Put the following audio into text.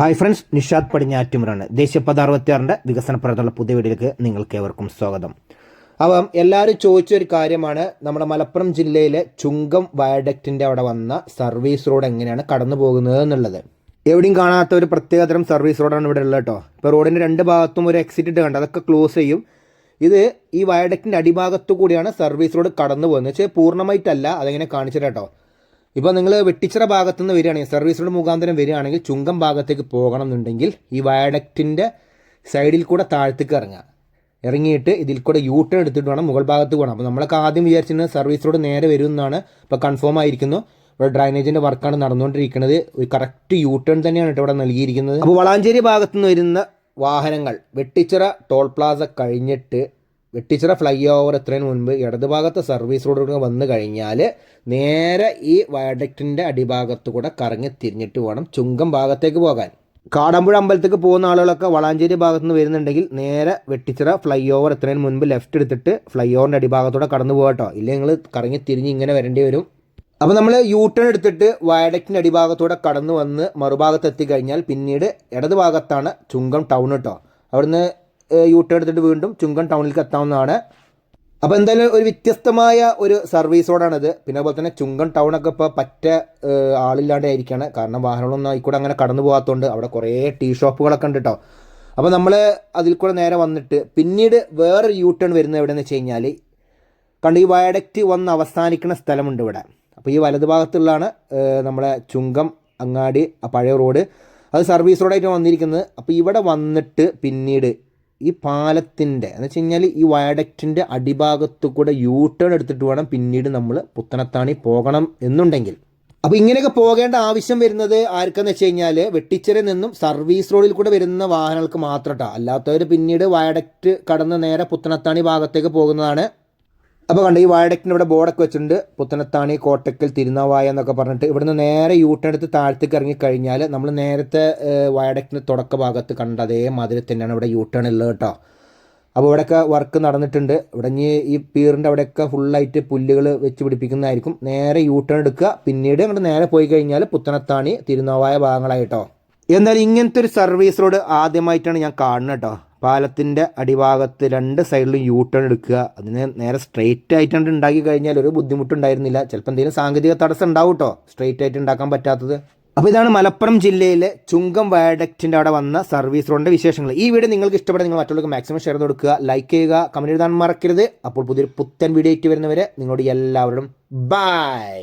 Hi friends Nishad പടിഞ്ഞാറ്റുമുറാണ്. ദേശീയപാത അറുപത്തിയാറിന്റെ വികസന പ്രവർത്തനമുള്ള പുതിയ വീഡിയോയിലേക്ക് നിങ്ങൾക്ക് ഏവർക്കും സ്വാഗതം. അപ്പം എല്ലാവരും ചോദിച്ച ഒരു കാര്യമാണ് നമ്മുടെ മലപ്പുറം ജില്ലയിലെ ചുങ്കം വയഡക്റ്റിന്റെ അവിടെ വന്ന സർവീസ് റോഡ് എങ്ങനെയാണ് കടന്നു പോകുന്നത് എന്നുള്ളത്. എവിടെയും കാണാത്ത ഒരു പ്രത്യേകതരം സർവീസ് റോഡാണ് ഇവിടെ ഉള്ളത് കേട്ടോ. ഇപ്പോൾ റോഡിന്റെ രണ്ട് ഭാഗത്തും ഒരു എക്സിറ്റ് കണ്ട് അതൊക്കെ ക്ലോസ് ചെയ്യും. ഇത് ഈ വയഡക്റ്റിന്റെ അടിഭാഗത്തു കൂടിയാണ് സർവീസ് റോഡ് കടന്നു പോകുന്നത്. പൂർണമായിട്ടല്ല അതെങ്ങനെ കാണിച്ചിട്ട് ഇപ്പോൾ നിങ്ങൾ വെട്ടിച്ചിറ ഭാഗത്തു നിന്ന് വരികയാണെങ്കിൽ സർവീസ് റോഡ് മുഖാന്തരം വരികയാണെങ്കിൽ ചുങ്കം ഭാഗത്തേക്ക് പോകണം എന്നുണ്ടെങ്കിൽ ഈ വയഡക്റ്റിന്റെ സൈഡിൽ കൂടെ താഴത്തേക്ക് ഇറങ്ങുക. ഇറങ്ങിയിട്ട് ഇതിൽ കൂടെ യൂ ടേൺ എടുത്തിട്ട് വേണം മുകൾ ഭാഗത്ത് പോകണം. അപ്പോൾ നമ്മളൊക്കെ ആദ്യം വിചാരിച്ചിരുന്നത് സർവീസ് റോഡ് നേരെ വരും എന്നാണ് ഇപ്പോൾ കൺഫേം ആയിരിക്കുന്നു. ഇവിടെ ഡ്രൈനേജിന്റെ വർക്കാണ് നടന്നുകൊണ്ടിരിക്കുന്നത്. ഒരു കറക്റ്റ് യൂ ടേൺ തന്നെയാണ് ഇവിടെ നൽകിയിരിക്കുന്നത്. അപ്പോൾ വളാഞ്ചേരി ഭാഗത്തു നിന്ന് വരുന്ന വാഹനങ്ങൾ വെട്ടിച്ചിറ ടോൾ പ്ലാസ കഴിഞ്ഞിട്ട് വെട്ടിച്ചിറ ഫ്ലൈ ഓവർ എത്രയും മുൻപ് ഇടതുഭാഗത്ത് സർവീസ് റോഡിലൂടെ വന്നു കഴിഞ്ഞാൽ നേരെ ഈ വയഡക്റ്റിന്റെ അടിഭാഗത്ത് കൂടെ കറങ്ങി തിരിഞ്ഞിട്ട് വേണം ചുങ്കം ഭാഗത്തേക്ക് പോകാൻ. കാടമ്പുഴ അമ്പലത്തേക്ക് പോകുന്ന ആളുകളൊക്കെ വളാഞ്ചേരി ഭാഗത്ത് നിന്ന് വരുന്നുണ്ടെങ്കിൽ നേരെ വെട്ടിച്ചിറ ഫ്ലൈ ഓവർ എത്രയും മുൻപ് ലെഫ്റ്റ് എടുത്തിട്ട് ഫ്ലൈ ഓവറിന്റെ അടിഭാഗത്തൂടെ കടന്നു പോകട്ടോ ഇല്ലെങ്കിൽ നിങ്ങൾ കറങ്ങി തിരിഞ്ഞ് ഇങ്ങനെ വരേണ്ടി വരും. അപ്പോൾ നമ്മൾ യൂ ടേൺ എടുത്തിട്ട് വയഡക്റ്റിന്റെ അടിഭാഗത്തൂടെ കടന്നു വന്ന് മറുഭാഗത്ത് എത്തിക്കഴിഞ്ഞാൽ പിന്നീട് ഇടതുഭാഗത്താണ് ചുങ്കം ടൗൺ കേട്ടോ അവിടുന്ന് യൂ ടേൺ എടുത്തിട്ട് വീണ്ടും ചുങ്കം ടൗണിലേക്ക് എത്താവുന്നതാണ്. അപ്പോൾ എന്തായാലും ഒരു വ്യത്യസ്തമായ ഒരു സർവീസ് റോഡാണിത് പിന്നെ അതുപോലെ തന്നെ ചുങ്കം ടൗണൊക്കെ ഇപ്പോൾ പറ്റ ആളില്ലാണ്ടായിരിക്കുകയാണ് കാരണം വാഹനങ്ങളൊന്നും ആയിക്കൂടെ അങ്ങനെ കടന്നു പോകാത്തതുകൊണ്ട് അവിടെ കുറേ ടീ ഷോപ്പുകളൊക്കെ ഉണ്ട് കേട്ടോ അപ്പോൾ നമ്മൾ അതിൽ കൂടെ നേരെ വന്നിട്ട് പിന്നീട് വേറൊരു യൂ ടേൺ വരുന്നത് എവിടെയെന്ന് വെച്ച് കഴിഞ്ഞാൽ കണ്ട് ഈ വയഡക്റ്റ് വന്ന് അവസാനിക്കുന്ന സ്ഥലമുണ്ട് ഇവിടെ. അപ്പോൾ ഈ വലത് ഭാഗത്തുള്ളതാണ് നമ്മളെ ചുങ്കം അങ്ങാടി പഴയ റോഡ്. അത് സർവീസ് റോഡായിട്ട് വന്നിരിക്കുന്നത്. അപ്പോൾ ഇവിടെ വന്നിട്ട് പിന്നീട് ഈ പാലത്തിന്റെ എന്ന് വെച്ച് കഴിഞ്ഞാൽ ഈ വയഡക്റ്റിന്റെ അടിഭാഗത്തു കൂടെ യൂ ടേൺ എടുത്തിട്ട് വേണം പിന്നീട് നമ്മൾ പുത്തനത്താണി പോകണം എന്നുണ്ടെങ്കിൽ. അപ്പോൾ ഇങ്ങനെയൊക്കെ പോകേണ്ട ആവശ്യം വരുന്നത് ആർക്കെന്ന് വെച്ച് കഴിഞ്ഞാൽ വെട്ടിച്ചിറയിൽ നിന്നും സർവീസ് റോഡിൽ കൂടെ വരുന്ന വാഹനങ്ങൾക്ക് മാത്രം കേട്ടോ അല്ലാത്തവർ പിന്നീട് വയഡക്റ്റ് കടന്ന് നേരെ പുത്തനത്താണി ഭാഗത്തേക്ക് പോകുന്നതാണ് അപ്പോൾ കണ്ട് ഈ വാഴക്കിന്റെ ഇവിടെ ബോർഡൊക്കെ വെച്ചിട്ടുണ്ട്. പുത്തനത്താണി കോട്ടക്കൽ തിരുനാവായ എന്നൊക്കെ പറഞ്ഞിട്ട് ഇവിടുന്ന് നേരെ യൂട്ടെടുത്ത് എടുത്ത് താഴത്തേക്ക് ഇറങ്ങി കഴിഞ്ഞാൽ നമ്മൾ നേരത്തെ വാഴക്കിന്റെ തുടക്ക ഭാഗത്ത് കണ്ട അതേ മാതിരി തന്നെയാണ് ഇവിടെ യൂട്ടേൺ ഉള്ളത് കേട്ടോ. അപ്പോൾ ഇവിടെയൊക്കെ വർക്ക് നടന്നിട്ടുണ്ട്. ഇവിടെ ഇനി ഈ പീറിന്റെ അവിടെയൊക്കെ ഫുള്ളായിട്ട് പുല്ലുകൾ വെച്ച് പിടിപ്പിക്കുന്നതായിരിക്കും. നേരെ യൂട്ടേൺ എടുക്കുക. പിന്നീട് അങ്ങോട്ട് നേരെ പോയി കഴിഞ്ഞാൽ പുത്തനത്താണി തിരുനാവായ ഭാഗങ്ങളായിട്ടോ എന്തായാലും ഇങ്ങനത്തെ ഒരു സർവീസ് റോഡ് ആദ്യമായിട്ടാണ് ഞാൻ കാണുന്നത് കേട്ടോ. പാലത്തിന്റെ അടിഭാഗത്ത് രണ്ട് സൈഡിലും യൂ ടേൺ എടുക്കുക. അതിന് നേരെ സ്ട്രെയിറ്റ് ആയിട്ടാണ് ഉണ്ടാക്കി കഴിഞ്ഞാൽ ഒരു ബുദ്ധിമുട്ടുണ്ടായിരുന്നില്ല. ചിലപ്പോൾ എന്തെങ്കിലും സാങ്കേതിക തടസ്സം ഉണ്ടാവും കേട്ടോ സ്ട്രെയിറ്റ് ആയിട്ട് ഉണ്ടാക്കാൻ പറ്റാത്തത്. അപ്പോൾ ഇതാണ് മലപ്പുറം ജില്ലയിലെ ചുങ്കം വയഡക്റ്റിന്റെ അവിടെ വന്ന സർവീസ് റോഡിന്റെ വിശേഷങ്ങൾ. ഈ വീഡിയോ നിങ്ങൾക്ക് ഇഷ്ടപ്പെട്ട നിങ്ങൾ മറ്റുള്ളവർക്ക് മാക്സിമം ഷെയർ ചെയ്ത് കൊടുക്കുക ലൈക്ക് ചെയ്യുക കമന്റ് എഴുതാൻ മറക്കരുത്. അപ്പോൾ പുതിയൊരു പുത്തൻ വീഡിയോ ആയിട്ട് വരുന്നവരെ നിങ്ങളോട് എല്ലാവരും ബൈ